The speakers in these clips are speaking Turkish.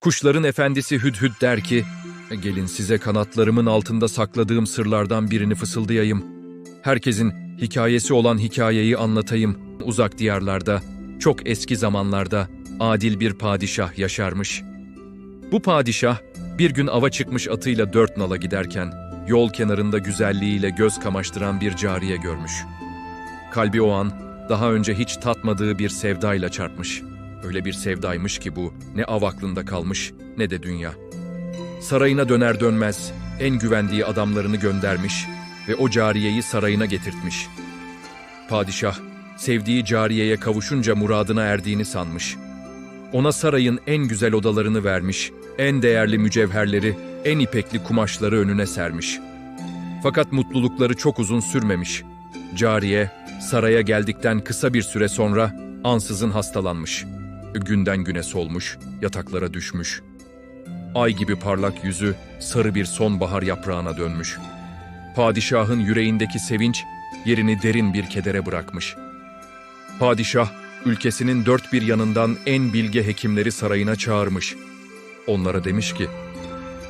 Kuşların efendisi Hüdhüd der ki, gelin size kanatlarımın altında sakladığım sırlardan birini fısıldayayım. Herkesin hikayesi olan hikayeyi anlatayım. Uzak diyarlarda, çok eski zamanlarda adil bir padişah yaşarmış. Bu padişah bir gün ava çıkmış atıyla dört nala giderken yol kenarında güzelliğiyle göz kamaştıran bir cariye görmüş. Kalbi o an daha önce hiç tatmadığı bir sevdayla çarpmış. Öyle bir sevdaymış ki bu ne av aklında kalmış ne de dünya. Sarayına döner dönmez en güvendiği adamlarını göndermiş ve o cariyeyi sarayına getirtmiş. Padişah sevdiği cariyeye kavuşunca muradına erdiğini sanmış. Ona sarayın en güzel odalarını vermiş, en değerli mücevherleri, en ipekli kumaşları önüne sermiş. Fakat mutlulukları çok uzun sürmemiş. Cariye saraya geldikten kısa bir süre sonra ansızın hastalanmış. Günden güne solmuş, yataklara düşmüş. Ay gibi parlak yüzü sarı bir sonbahar yaprağına dönmüş. Padişahın yüreğindeki sevinç yerini derin bir kedere bırakmış. Padişah ülkesinin dört bir yanından en bilge hekimleri sarayına çağırmış. Onlara demiş ki,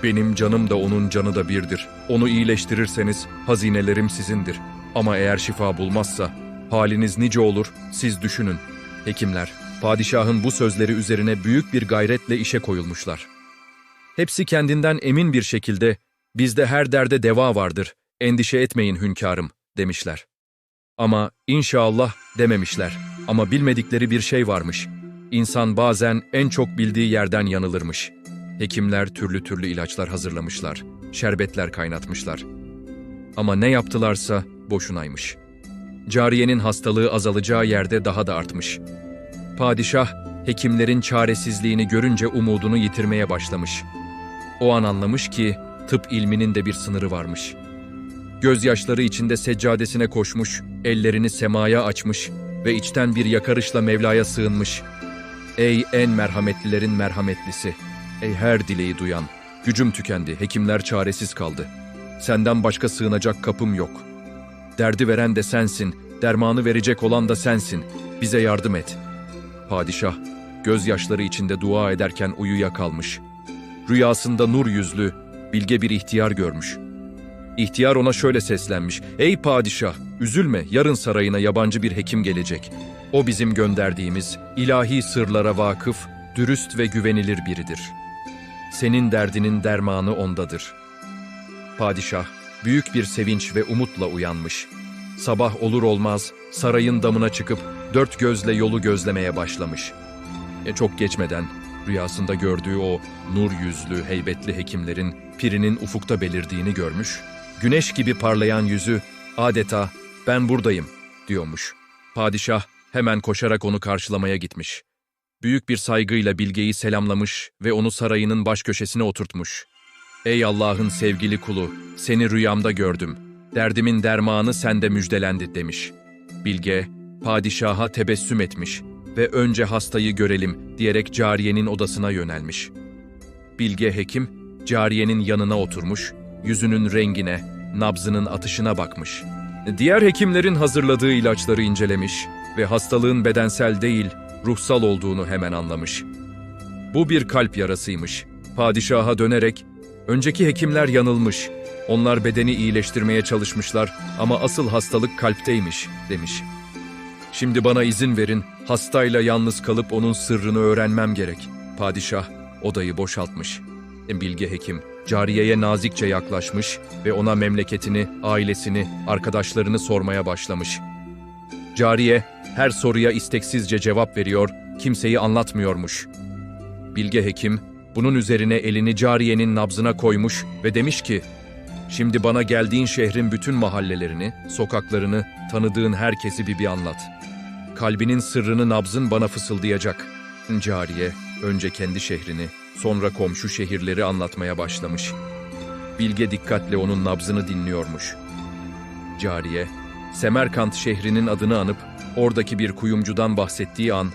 benim canım da onun canı da birdir. Onu iyileştirirseniz hazinelerim sizindir. Ama eğer şifa bulmazsa haliniz nice olur siz düşünün. Hekimler, padişahın bu sözleri üzerine büyük bir gayretle işe koyulmuşlar. Hepsi kendinden emin bir şekilde bizde her derde deva vardır, endişe etmeyin hünkârım demişler. Ama inşallah dememişler. Ama bilmedikleri bir şey varmış. İnsan bazen en çok bildiği yerden yanılırmış. Hekimler türlü türlü ilaçlar hazırlamışlar, şerbetler kaynatmışlar. Ama ne yaptılarsa boşunaymış. Cariyenin hastalığı azalacağı yerde daha da artmış. Padişah, hekimlerin çaresizliğini görünce umudunu yitirmeye başlamış. O an anlamış ki tıp ilminin de bir sınırı varmış. Gözyaşları içinde seccadesine koşmuş, ellerini semaya açmış ve içten bir yakarışla Mevla'ya sığınmış. Ey en merhametlilerin merhametlisi! Ey her dileği duyan! Gücüm tükendi, hekimler çaresiz kaldı. Senden başka sığınacak kapım yok. Derdi veren de sensin, dermanı verecek olan da sensin. Bize yardım et. Padişah, gözyaşları içinde dua ederken uyuya kalmış. Rüyasında nur yüzlü, bilge bir ihtiyar görmüş. İhtiyar ona şöyle seslenmiş. Ey padişah, üzülme, yarın sarayına yabancı bir hekim gelecek. O bizim gönderdiğimiz, ilahi sırlara vakıf, dürüst ve güvenilir biridir. Senin derdinin dermanı ondadır. Padişah, büyük bir sevinç ve umutla uyanmış. Sabah olur olmaz, sarayın damına çıkıp dört gözle yolu gözlemeye başlamış. E çok geçmeden, rüyasında gördüğü o nur yüzlü, heybetli hekimlerin pirinin ufukta belirdiğini görmüş. Güneş gibi parlayan yüzü adeta ben buradayım diyormuş. Padişah hemen koşarak onu karşılamaya gitmiş. Büyük bir saygıyla Bilge'yi selamlamış ve onu sarayının baş köşesine oturtmuş. Ey Allah'ın sevgili kulu, seni rüyamda gördüm. Derdimin dermanı sende müjdelendi demiş. Bilge, padişaha tebessüm etmiş ve önce hastayı görelim diyerek cariyenin odasına yönelmiş. Bilge hekim, cariyenin yanına oturmuş, yüzünün rengine, nabzının atışına bakmış. Diğer hekimlerin hazırladığı ilaçları incelemiş ve hastalığın bedensel değil, ruhsal olduğunu hemen anlamış. Bu bir kalp yarasıymış. Padişaha dönerek, önceki hekimler yanılmış, onlar bedeni iyileştirmeye çalışmışlar ama asıl hastalık kalpteymiş, demiş. Şimdi bana izin verin, hastayla yalnız kalıp onun sırrını öğrenmem gerek. Padişah odayı boşaltmış. Bilge hekim cariyeye nazikçe yaklaşmış ve ona memleketini, ailesini, arkadaşlarını sormaya başlamış. Cariye her soruya isteksizce cevap veriyor, kimseyi anlatmıyormuş. Bilge hekim bunun üzerine elini cariyenin nabzına koymuş ve demiş ki, Şimdi bana geldiğin şehrin bütün mahallelerini, sokaklarını, tanıdığın herkesi bir bir anlat. Kalbinin sırrını nabzın bana fısıldayacak. Cariye önce kendi şehrini, sonra komşu şehirleri anlatmaya başlamış. Bilge dikkatle onun nabzını dinliyormuş. Cariye, Semerkant şehrinin adını anıp oradaki bir kuyumcudan bahsettiği an,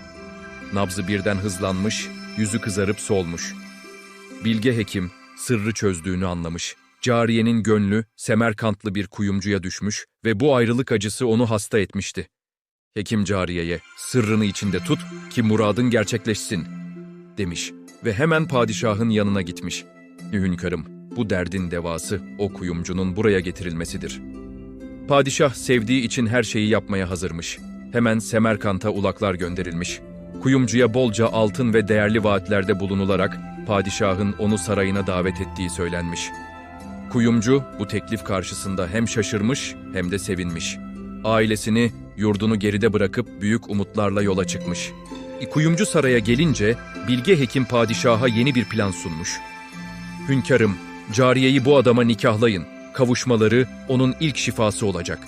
nabzı birden hızlanmış, yüzü kızarıp solmuş. Bilge hekim sırrı çözdüğünü anlamış. Cariyenin gönlü Semerkantlı bir kuyumcuya düşmüş ve bu ayrılık acısı onu hasta etmişti. Hekim cariyeye sırrını içinde tut ki muradın gerçekleşsin demiş ve hemen padişahın yanına gitmiş. Hünkârım, bu derdin devası o kuyumcunun buraya getirilmesidir. Padişah sevdiği için her şeyi yapmaya hazırmış. Hemen Semerkant'a ulaklar gönderilmiş. Kuyumcuya bolca altın ve değerli vaatlerde bulunularak padişahın onu sarayına davet ettiği söylenmiş. Kuyumcu bu teklif karşısında hem şaşırmış hem de sevinmiş. Ailesini, yurdunu geride bırakıp büyük umutlarla yola çıkmış. Kuyumcu saraya gelince bilge hekim padişaha yeni bir plan sunmuş. Hünkârım, cariyeyi bu adama nikahlayın. Kavuşmaları onun ilk şifası olacak.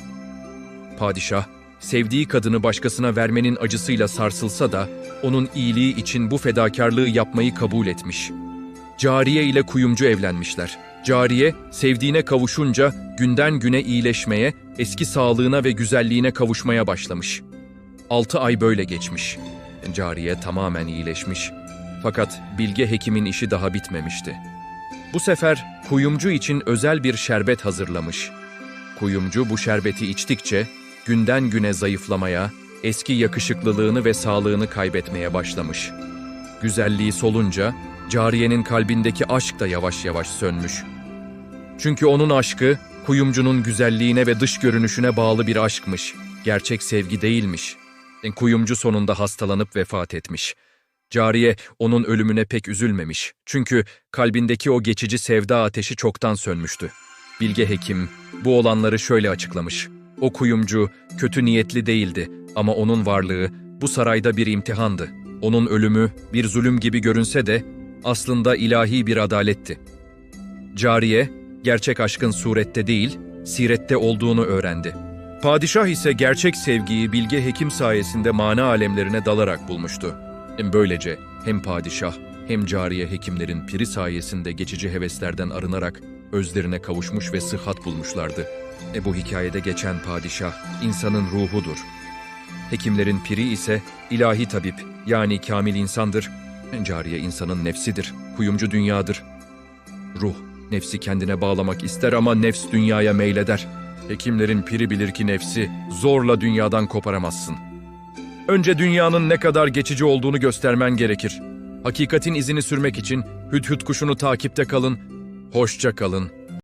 Padişah, sevdiği kadını başkasına vermenin acısıyla sarsılsa da onun iyiliği için bu fedakarlığı yapmayı kabul etmiş. Cariye ile kuyumcu evlenmişler. Cariye, sevdiğine kavuşunca günden güne iyileşmeye, eski sağlığına ve güzelliğine kavuşmaya başlamış. Altı ay böyle geçmiş. Cariye tamamen iyileşmiş. Fakat bilge hekimin işi daha bitmemişti. Bu sefer kuyumcu için özel bir şerbet hazırlamış. Kuyumcu bu şerbeti içtikçe günden güne zayıflamaya, eski yakışıklılığını ve sağlığını kaybetmeye başlamış. Güzelliği solunca cariyenin kalbindeki aşk da yavaş yavaş sönmüş. Çünkü onun aşkı kuyumcunun güzelliğine ve dış görünüşüne bağlı bir aşkmış. Gerçek sevgi değilmiş. Kuyumcu sonunda hastalanıp vefat etmiş. Cariye onun ölümüne pek üzülmemiş. Çünkü kalbindeki o geçici sevda ateşi çoktan sönmüştü. Bilge Hekim bu olanları şöyle açıklamış. O kuyumcu kötü niyetli değildi ama onun varlığı bu sarayda bir imtihandı. Onun ölümü bir zulüm gibi görünse de aslında ilahi bir adaletti. Cariye, gerçek aşkın surette değil, sirette olduğunu öğrendi. Padişah ise gerçek sevgiyi bilge hekim sayesinde mana alemlerine dalarak bulmuştu. Böylece hem padişah hem cariye hekimlerin piri sayesinde geçici heveslerden arınarak özlerine kavuşmuş ve sıhhat bulmuşlardı. E bu hikayede geçen padişah insanın ruhudur. Hekimlerin piri ise ilahi tabip yani kamil insandır. Cariye insanın nefsidir, kuyumcu dünyadır. Ruh, nefsi kendine bağlamak ister ama nefs dünyaya meyleder. Hekimlerin piri bilir ki nefsi zorla dünyadan koparamazsın. Önce dünyanın ne kadar geçici olduğunu göstermen gerekir. Hakikatin izini sürmek için hüdhüd kuşunu takipte kalın, hoşça kalın.